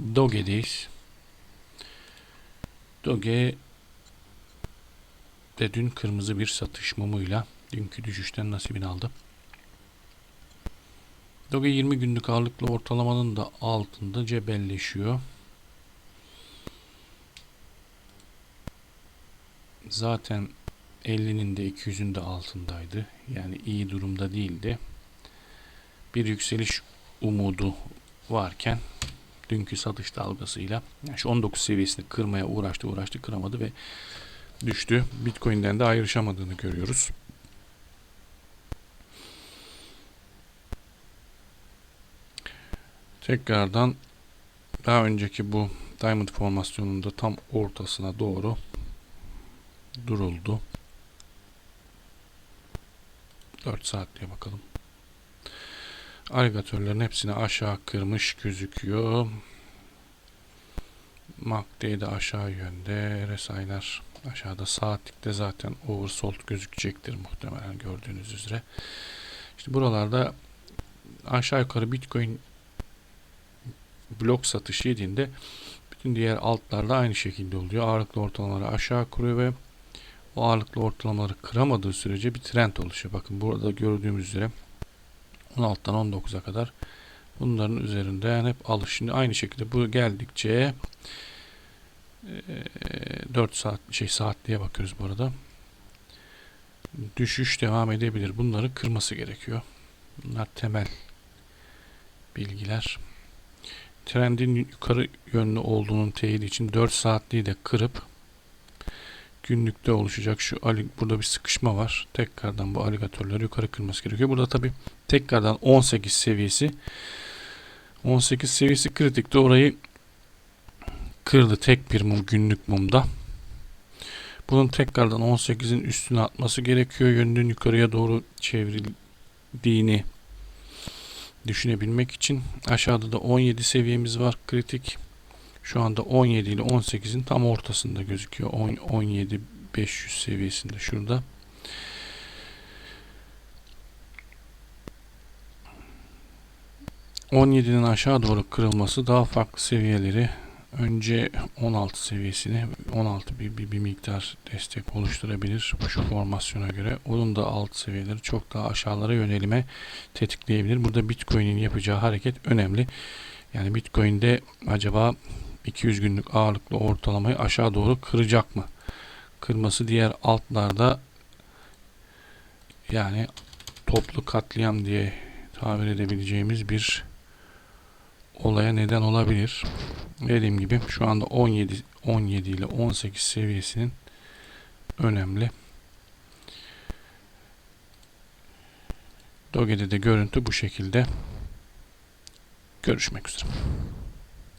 Doge'deyiz. Doge de dün kırmızı bir satış mumuyla dünkü düşüşten nasibini aldı. Doge 20 günlük ağırlıklı ortalamanın da altında cebelleşiyor. Zaten 50'nin de 200'ün de altındaydı. Yani iyi durumda değildi. Bir yükseliş umudu varken dünkü satış dalgasıyla şu 19 seviyesini kırmaya uğraştı uğraştı kıramadı ve düştü. Bitcoin'den de ayrışamadığını görüyoruz. Tekrardan daha önceki bu Diamond formasyonunda tam ortasına doğru duruldu. 4 saat diye bakalım. Aligatörlerin hepsini aşağı kırmış gözüküyor. MACD de aşağı yönde. RSI'ler aşağıda. Saatlikte zaten oversold gözükecektir muhtemelen gördüğünüz üzere. İşte buralarda aşağı yukarı Bitcoin blok satışı yediğinde bütün diğer altlarda aynı şekilde oluyor. Ağırlıklı ortalamaları aşağı kuruyor ve o ağırlıklı ortalamaları kıramadığı sürece bir trend oluşuyor. Bakın burada gördüğümüz üzere 16'dan 19'a kadar bunların üzerinden hep alış. Şimdi aynı şekilde bu geldikçe e, 4 saat şey saat diye bakıyoruz bu arada. Düşüş devam edebilir. Bunları kırması gerekiyor. Bunlar temel bilgiler. Trendin yukarı yönlü olduğunun teyidi için 4 saatliği de kırıp günlükte oluşacak şu burada bir sıkışma var. Tekrardan bu aligatörleri yukarı kırması gerekiyor. Burada tabi tekrardan 18 seviyesi 18 seviyesi kritikte orayı kırdı tek bir mum günlük mumda. Bunun tekrardan 18'in üstüne atması gerekiyor. Yönünün yukarıya doğru çevrildiğini düşünebilmek için. Aşağıda da 17 seviyemiz var kritik. Şu anda 17 ile 18'in tam ortasında gözüküyor. 10, 17 500 seviyesinde şurada. ...17'nin aşağı doğru kırılması daha farklı seviyeleri... ...önce 16 seviyesini... ...16 bir, bir, bir miktar destek oluşturabilir... ...şu formasyona göre... ...onun da alt seviyeleri çok daha aşağılara yönelime... ...tetikleyebilir. Burada Bitcoin'in yapacağı hareket önemli. Yani Bitcoin'de acaba 200 günlük ağırlıklı ortalamayı aşağı doğru kıracak mı? Kırması diğer altlarda yani toplu katliam diye tabir edebileceğimiz bir olaya neden olabilir. Dediğim gibi şu anda 17 17 ile 18 seviyesinin önemli. Doge'de de görüntü bu şekilde. Görüşmek üzere.